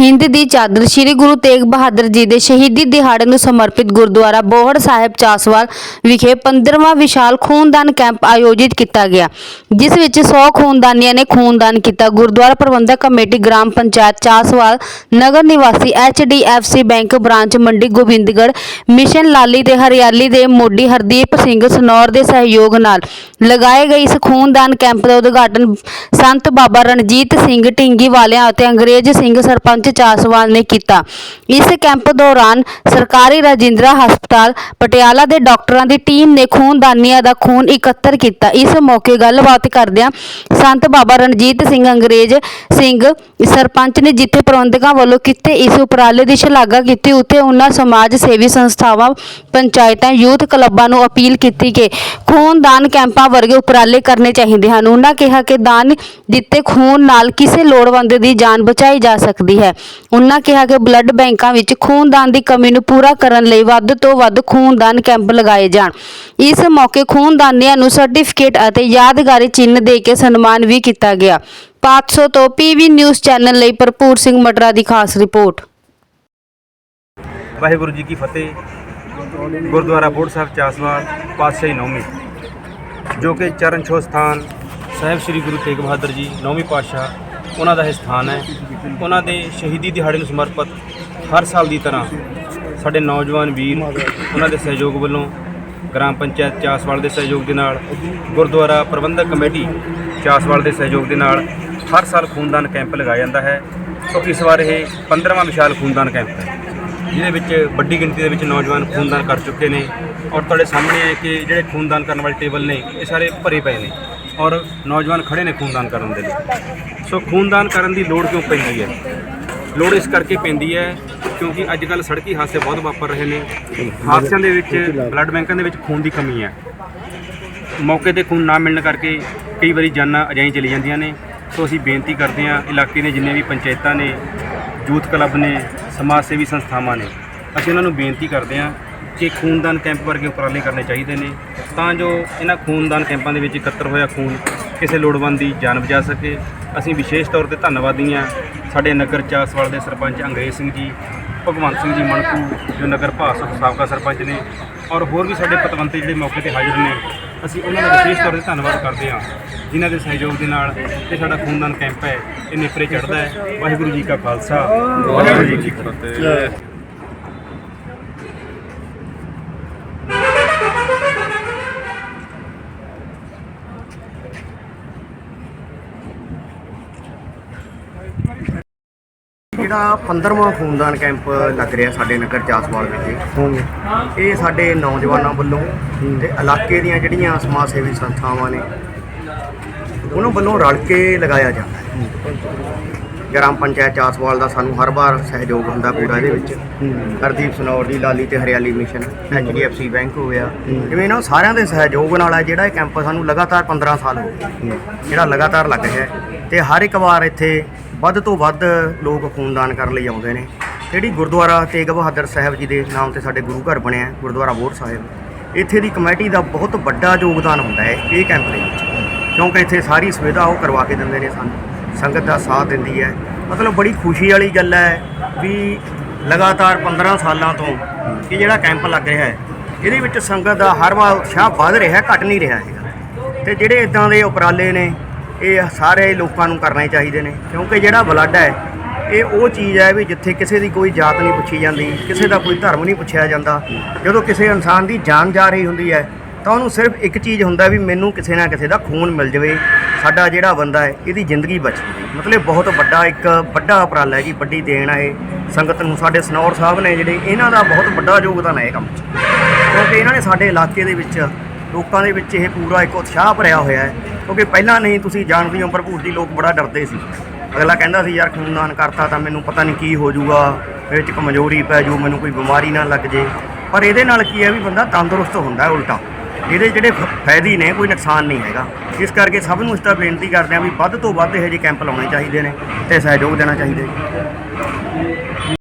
ਹਿੰਦ ਦੀ ਚਾਦਰ ਸ੍ਰੀ ਗੁਰੂ ਤੇਗ ਬਹਾਦਰ ਜੀ ਦੇ ਸ਼ਹੀਦੀ ਦਿਹਾੜੇ ਨੂੰ ਸਮਰਪਿਤ ਗੁਰਦੁਆਰਾ ਬੋਹੜ ਸਾਹਿਬ ਚਾਸਵਾਲ ਵਿਖੇ 15ਵਾਂ ਵਿਸ਼ਾਲ ਖੂਨਦਾਨ ਕੈਂਪ ਆਯੋਜਿਤ ਕੀਤਾ ਗਿਆ, ਜਿਸ ਵਿੱਚ 100 ਖੂਨਦਾਨੀਆਂ ਨੇ ਖੂਨਦਾਨ ਕੀਤਾ। ਗੁਰਦੁਆਰਾ ਪ੍ਰਬੰਧਕ ਕਮੇਟੀ ਗ੍ਰਾਮ ਪੰਚਾਇਤ ਚਾਸਵਾਲ, ਨਗਰ ਨਿਵਾਸੀ HDFC bank branch Mandi Gobindgarh, mission ਲਾਲੀ ਤੇ ਹਰਿਆਲੀ ਦੇ ਮੋਢੀ ਹਰਦੀਪ ਸਿੰਘ ਸਨੌਰ ਦੇ ਸਹਿਯੋਗ ਨਾਲ ਲਗਾਏ ਗਏ ਇਸ ਖੂਨਦਾਨ ਕੈਂਪ ਦਾ ਉਦਘਾਟਨ ਸੰਤ ਬਾਬਾ ਰਣਜੀਤ ਸਿੰਘ ਢਿੰਗੀ ਵਾਲਿਆਂ ਅਤੇ ਅੰਗਰੇਜ਼ ਸਿੰਘ ਸਰਪੰਚ ਚਾਸਵਾਲ ਨੇ ਕੀਤਾ। ਇਸ ਕੈਂਪ ਦੌਰਾਨ ਸਰਕਾਰੀ ਰਾਜਿੰਦਰਾ ਹਸਪਤਾਲ, ਪਟਿਆਲਾ ਦੇ ਡਾਕਟਰਾਂ ਦੀ ਟੀਮ ਨੇ ਖੂਨਦਾਨੀਆਂ ਦਾ ਖੂਨ ਇਕੱਤਰ ਕੀਤਾ। ਇਸ ਮੌਕੇ ਗੱਲਬਾਤ ਕਰਦਿਆਂ ਸੰਤ ਬਾਬਾ ਰਣਜੀਤ ਸਿੰਘ ਅੰਗਰੇਜ਼ ਸਿੰਘ ਸਰਪੰਚ ਨੇ ਜਿੱਥੇ ਪ੍ਰਬੰਧਕਾਂ ਵੱਲੋਂ ਕੀਤੇ ਇਸ ਉਪਰਾਲੇ ਦੀ ਸ਼ਲਾਘਾ ਕੀਤੀ, ਉੱਥੇ ਉਹਨਾਂ ਸਮਾਜ ਸੇਵੀ ਸੰਸਥਾਵਾਂ, ਪੰਚਾਇਤਾਂ, ਯੂਥ ਕਲੱਬਾਂ ਨੂੰ ਅਪੀਲ ਕੀਤੀ ਕਿ ਖੂਨਦਾਨ ਕੈਂਪਾਂ ਵਰਗੇ ਉਪਰਾਲੇ ਕਰਨੇ ਚਾਹੀਦੇ ਹਨ। ਉਹਨਾਂ ਕਿਹਾ ਕਿ ਦਾਨ ਦਿੱਤੇ ਖੂਨ ਨਾਲ ਕਿਸੇ ਲੋੜਵੰਦ ਦੀ ਜਾਨ ਬਚਾਈ ਜਾ ਸਕਦੀ ਹੈ। ਉਨ੍ਹਾਂ ਕਿਹਾ ਕਿ ਬਲੱਡ ਬੈਂਕਾਂ ਵਿੱਚ ਖੂਨਦਾਨ ਦੀ ਕਮੀ ਨੂੰ ਪੂਰਾ ਕਰਨ ਲਈ ਵੱਧ ਤੋਂ ਵੱਧ ਖੂਨਦਾਨ ਕੈਂਪ ਲਗਾਏ ਜਾਣ। ਇਸ ਮੌਕੇ ਖੂਨਦਾਨੀਆਂ ਨੂੰ ਸਰਟੀਫਿਕੇਟ ਅਤੇ ਯਾਦਗਾਰੀ ਚਿੰਨ੍ਹ ਦੇ ਕੇ ਸਨਮਾਨ ਵੀ ਕੀਤਾ ਗਿਆ। 500 ਤੋਂ ਪੀਵੀ ਨਿਊਜ਼ ਚੈਨਲ ਲਈ ਭਰਪੂਰ ਸਿੰਘ ਮਟਰਾ ਦੀ ਖਾਸ ਰਿਪੋਰਟ। ਵਾਹਿਗੁਰੂ ਜੀ ਕੀ ਫਤਿਹ। ਗੁਰਦੁਆਰਾ ਬੋੜ ਸਾਹਿਬ ਚਾਸਵਾਲ ਪਾਤਸ਼ਾਹੀ ਨੌਵੀਂ, ਜੋ ਕਿ ਚਰਨ ਛੋਹ ਸਥਾਨ ਸਾਹਿਬ ਸ੍ਰੀ ਗੁਰੂ ਤੇਗ ਬਹਾਦਰ ਜੀ ਨੌਵੀਂ ਪਾਤਸ਼ਾਹ, ਉਹਨਾਂ ਦਾ ਇਹ ਸਥਾਨ ਹੈ। ਉਹਨਾਂ ਦੇ ਸ਼ਹੀਦੀ ਦਿਹਾੜੇ ਨੂੰ ਸਮਰਪਿਤ ਹਰ ਸਾਲ ਦੀ ਤਰ੍ਹਾਂ ਸਾਡੇ ਨੌਜਵਾਨ ਵੀਰ, ਉਹਨਾਂ ਦੇ ਸਹਿਯੋਗ ਵੱਲੋਂ ਗ੍ਰਾਮ ਪੰਚਾਇਤ ਚਾਸਵਾਲ ਦੇ ਸਹਿਯੋਗ ਦੇ ਨਾਲ, ਗੁਰਦੁਆਰਾ ਪ੍ਰਬੰਧਕ ਕਮੇਟੀ ਚਾਸਵਾਲ ਦੇ ਸਹਿਯੋਗ ਦੇ ਨਾਲ ਹਰ ਸਾਲ ਖੂਨਦਾਨ ਕੈਂਪ ਲਗਾਇਆ ਜਾਂਦਾ ਹੈ। ਸੋ ਇਸ ਵਾਰ ਇਹ 15ਵਾਂ ਵਿਸ਼ਾਲ ਖੂਨਦਾਨ ਕੈਂਪ ਹੈ, ਜਿਹਦੇ ਵਿੱਚ ਵੱਡੀ ਗਿਣਤੀ ਦੇ ਵਿੱਚ ਨੌਜਵਾਨ ਖੂਨਦਾਨ ਕਰ ਚੁੱਕੇ ਨੇ ਔਰ ਤੁਹਾਡੇ ਸਾਹਮਣੇ ਹੈ ਕਿ ਜਿਹੜੇ ਖੂਨਦਾਨ ਕਰਨ ਵਾਲੇ ਟੇਬਲ ਨੇ, ਇਹ ਸਾਰੇ ਭਰੇ ਪਏ ਨੇ। ਔਰ ਨੌਜਵਾਨ ਖੜੇ ਨੇ ਖੂਨਦਾਨ ਕਰਨ ਦੇ ਲਈ। ਸੋ ਖੂਨਦਾਨ ਕਰਨ ਦੀ ਲੋੜ ਕਿਉਂ ਪੈਂਦੀ ਹੈ? ਲੋੜ ਇਸ ਕਰਕੇ ਪੈਂਦੀ ਹੈ ਕਿਉਂਕਿ ਅੱਜ ਕੱਲ ਸੜਕੀ ਹਾਦਸੇ ਬਹੁਤ ਵਾਪਰ ਰਹੇ ਨੇ। ਹਾਦਸਿਆਂ ਦੇ ਵਿੱਚ, ਬਲੱਡ ਬੈਂਕਾਂ ਦੇ ਵਿੱਚ ਖੂਨ ਦੀ ਕਮੀ ਹੈ। ਮੌਕੇ ਤੇ ਖੂਨ ਨਾ ਮਿਲਣ ਕਰਕੇ ਕਈ ਵਾਰੀ ਜਾਨਾਂ ਅਜਾਈ ਚਲੀ ਜਾਂਦੀਆਂ ਨੇ। ਸੋ ਅਸੀਂ ਬੇਨਤੀ ਕਰਦੇ ਹਾਂ, ਇਲਾਕੇ ਦੇ ਜਿੰਨੇ ਵੀ ਪੰਚਾਇਤਾਂ ਨੇ, ਯੂਥ ਕਲੱਬ ਨੇ, ਸਮਾਜ ਸੇਵੀ ਸੰਸਥਾਵਾਂ ਨੇ ਅਸੀਂ ਉਹਨਾਂ ਨੂੰ ਬੇਨਤੀ ਕਰਦੇ ਹਾਂ ਕਿ ਖੂਨਦਾਨ ਕੈਂਪ ਵਰਗੇ ਉਪਰਾਲੇ ਕਰਨੇ ਚਾਹੀਦੇ ਨੇ, ਤਾਂ ਜੋ ਇਹਨਾਂ ਖੂਨਦਾਨ ਕੈਂਪਾਂ ਦੇ ਵਿੱਚ ਇਕੱਤਰ ਹੋਇਆ ਖੂਨ ਕਿਸੇ ਲੋੜਵੰਦ ਦੀ ਜਾਨ ਬਚਾ ਸਕੇ। ਅਸੀਂ ਵਿਸ਼ੇਸ਼ ਤੌਰ ਤੇ ਧੰਨਵਾਦੀ ਹਾਂ ਸਾਡੇ ਨਗਰ ਚਾਸਵਾਲ ਦੇ ਸਰਪੰਚ ਅੰਗਰੇਜ਼ ਸਿੰਘ ਜੀ, ਭਗਵੰਤ ਸਿੰਘ ਜੀ ਮਣਕੂ, ਜੋ ਨਗਰ ਭਾਸਕ ਸਾਬਕਾ ਸਰਪੰਚ ਨੇ ਔਰ ਹੋਰ ਵੀ ਸਾਡੇ ਪਤਵੰਤੇ ਜਿਹੜੇ ਮੌਕੇ ਤੇ ਹਾਜ਼ਰ ਨੇ, ਅਸੀਂ ਉਹਨਾਂ ਦਾ ਵਿਸ਼ੇਸ਼ ਤੌਰ ਤੇ ਧੰਨਵਾਦ ਕਰਦੇ ਹਾਂ, ਜਿਨ੍ਹਾਂ ਦੇ ਸਹਿਯੋਗ ਦੇ ਨਾਲ ਇਹ ਸਾਡਾ ਖੂਨਦਾਨ ਕੈਂਪ ਹੈ, ਇਹ ਨੇਪਰੇ ਚੜ੍ਹਦਾ ਹੈ। ਵਾਹਿਗੁਰੂ ਜੀ ਕਾ ਖਾਲਸਾ, ਵਾਹਿਗੁਰੂ ਜੀ ਕੀ ਫਤਿਹ। ਜਿਹੜਾ 15ਵਾਂ ਖੂਨਦਾਨ ਕੈਂਪ ਲੱਗ ਰਿਹਾ ਸਾਡੇ ਨਗਰ ਚਾਸਵਾਲ ਵਿਖੇ। ਇਹ ਸਾਡੇ ਨੌਜਵਾਨਾਂ ਵੱਲੋਂ ਤੇ ਇਲਾਕੇ ਦੀਆਂ ਜਿਹੜੀਆਂ ਸਮਾਜ ਸੇਵੀ ਸੰਸਥਾਵਾਂ ਨੇ ਉਹਨਾਂ ਵੱਲੋਂ ਰਲ ਕੇ ਲਗਾਇਆ ਜਾਂਦਾ ਹੈ। ਗ੍ਰਾਮ ਪੰਚਾਇਤ ਚਾਸਵਾਲ ਦਾ ਸਾਨੂੰ ਹਰ ਵਾਰ ਸਹਿਯੋਗ ਹੁੰਦਾ ਪੂਰਾ ਇਹਦੇ ਵਿੱਚ। ਹਰਦੀਪ ਸਨੌਰ ਦੀ ਲਾਲੀ ਤੇ ਹਰਿਆਲੀ ਮਿਸ਼ਨ ਐਚਡੀਐਫਸੀ ਬੈਂਕ ਹੋ ਗਿਆ। ਜਿਵੇਂ ਇਹਨਾਂ ਸਾਰਿਆਂ ਦੇ ਸਹਿਯੋਗ ਨਾਲ ਹੈ ਜਿਹੜਾ ਇਹ ਕੈਂਪ ਸਾਨੂੰ ਲਗਾਤਾਰ 15 ਸਾਲ ਹੋ ਗਏ। ਜਿਹੜਾ ਲਗਾਤਾਰ ਲੱਗ ਰਿਹਾ ਤੇ ਹਰ ਇੱਕ ਵਾਰ ਇੱਥੇ ਵੱਧ ਤੋਂ ਵੱਧ ਲੋਕ ਖੂਨਦਾਨ ਕਰਨ ਲਈ ਆਉਂਦੇ ਨੇ। ਜਿਹੜੀ ਗੁਰਦੁਆਰਾ ਤੇਗ ਬਹਾਦਰ ਸਾਹਿਬ ਜੀ ਦੇ ਨਾਮ ਤੇ ਸਾਡੇ ਗੁਰੂ ਘਰ ਬਣਿਆ ਗੁਰਦੁਆਰਾ ਬੋਰ ਸਾਹਿਬ। ਇੱਥੇ ਦੀ ਕਮੇਟੀ ਦਾ ਬਹੁਤ ਵੱਡਾ ਯੋਗਦਾਨ ਹੁੰਦਾ ਹੈ ਇਹ ਕੈਂਪ ਦੇ ਵਿੱਚ। ਕਿਉਂਕਿ ਇੱਥੇ ਸਾਰੀ ਸੁਵਿਧਾ ਉਹ ਕਰਵਾ ਕੇ ਦਿੰਦੇ ਨੇ ਸਾਨੂੰ। ਸੰਗਤ ਦਾ ਸਾਥ ਦਿੰਦੀ ਹੈ। ਮਤਲਬ ਬੜੀ ਖੁਸ਼ੀ ਵਾਲੀ ਗੱਲ ਹੈ ਵੀ ਲਗਾਤਾਰ 15 ਸਾਲਾਂ ਤੋਂ ਇਹ ਜਿਹੜਾ ਕੈਂਪ ਲੱਗ ਰਿਹਾ ਹੈ, ਇਹਦੇ ਵਿੱਚ ਸੰਗਤ ਦਾ ਹਰ ਵਾਰ ਉਤਸ਼ਾਹ ਵੱਧ ਰਿਹਾ, ਘਟ ਨਹੀਂ ਰਿਹਾ ਹੈਗਾ। ਤੇ ਜਿਹੜੇ ਇਦਾਂ ਦੇ ਉਪਰਾਲੇ ਨੇ ਇਹ ਸਾਰੇ ਲੋਕਾਂ ਨੂੰ ਕਰਨੇ ਚਾਹੀਦੇ ਨੇ, ਕਿਉਂਕਿ ਜਿਹੜਾ ਬਲੱਡ ਹੈ, ਇਹ ਉਹ ਚੀਜ਼ ਹੈ ਵੀ ਜਿੱਥੇ ਕਿਸੇ ਦੀ ਕੋਈ ਜਾਤ ਨਹੀਂ ਪੁੱਛੀ ਜਾਂਦੀ, ਕਿਸੇ ਦਾ ਕੋਈ ਧਰਮ ਨਹੀਂ ਪੁੱਛਿਆ ਜਾਂਦਾ। ਜਦੋਂ ਕਿਸੇ ਇਨਸਾਨ ਦੀ ਜਾਨ ਜਾ ਰਹੀ ਹੁੰਦੀ ਹੈ, ਤਾਂ ਉਹਨੂੰ ਸਿਰਫ ਇੱਕ ਚੀਜ਼ ਹੁੰਦਾ ਵੀ ਮੈਨੂੰ ਕਿਸੇ ਨਾ ਕਿਸੇ ਦਾ ਖੂਨ ਮਿਲ ਜਾਵੇ, ਸਾਡਾ ਜਿਹੜਾ ਬੰਦਾ ਹੈ, ਇਹਦੀ ਜ਼ਿੰਦਗੀ ਬਚ ਜਾਵੇ। ਮਤਲਬ ਬਹੁਤ ਵੱਡਾ ਇੱਕ ਵੱਡਾ ਉਪਰਾਲਾ ਹੈ ਜੀ, ਵੱਡੀ ਦੇਣ ਹੈ ਸੰਗਤ ਨੂੰ। ਸਾਡੇ ਸਨੌਰ ਸਾਹਿਬ ਨੇ ਜਿਹੜੇ, ਇਹਨਾਂ ਦਾ ਬਹੁਤ ਵੱਡਾ ਯੋਗਦਾਨ ਹੈ ਇਹ ਕੰਮ 'ਚ। ਕਿਉਂਕਿ ਇਹਨਾਂ ਨੇ ਸਾਡੇ ਇਲਾਕੇ ਦੇ ਵਿੱਚ, ਲੋਕਾਂ ਦੇ ਵਿੱਚ ਇਹ ਪੂਰਾ ਇੱਕ ਉਤਸ਼ਾਹ ਭਰਿਆ ਹੋਇਆ ਹੈ ਕਿਉਂਕਿ ਪਹਿਲਾਂ ਨਹੀਂ ਤੁਸੀਂ ਜਾਣਦੇ ਹੋ ਭਰਪੂਰ ਦੀ ਲੋਕ ਬੜਾ ਡਰਦੇ ਸੀ। ਅਗਲਾ ਕਹਿੰਦਾ ਸੀ, ਯਾਰ ਖੂਨਦਾਨ ਕਰਤਾ ਤਾਂ ਮੈਨੂੰ ਪਤਾ ਨਹੀਂ ਕੀ ਹੋ ਜਾਊਗਾ ਮੇਰੇ 'ਚ ਕਮਜ਼ੋਰੀ ਪੈ ਜਾਊ, ਮੈਨੂੰ ਕੋਈ ਬਿਮਾਰੀ ਨਾ ਲੱਗ ਜੇ। ਪਰ ਇਹਦੇ ਨਾਲ ਕੀ ਹੈ ਵੀ ਬੰਦਾ ਤੰਦਰੁਸਤ ਹੁੰਦਾ ਉਲਟਾ। ਇਹਦੇ ਜਿਹੜੇ ਫ- ਫਾਇਦੇ ਨੇ, ਕੋਈ ਨੁਕਸਾਨ ਨਹੀਂ ਹੈਗਾ। ਇਸ ਕਰਕੇ ਸਭ ਨੂੰ ਇਸ ਤਰ੍ਹਾਂ ਬੇਨਤੀ ਕਰਦੇ ਹਾਂ ਵੀ ਵੱਧ ਤੋਂ ਵੱਧ ਇਹੋ ਜਿਹੇ ਕੈਂਪ ਲਾਉਣੇ ਚਾਹੀਦੇ ਨੇ ਤੇ ਸਹਿਯੋਗ ਦੇਣਾ ਚਾਹੀਦਾ ਜੀ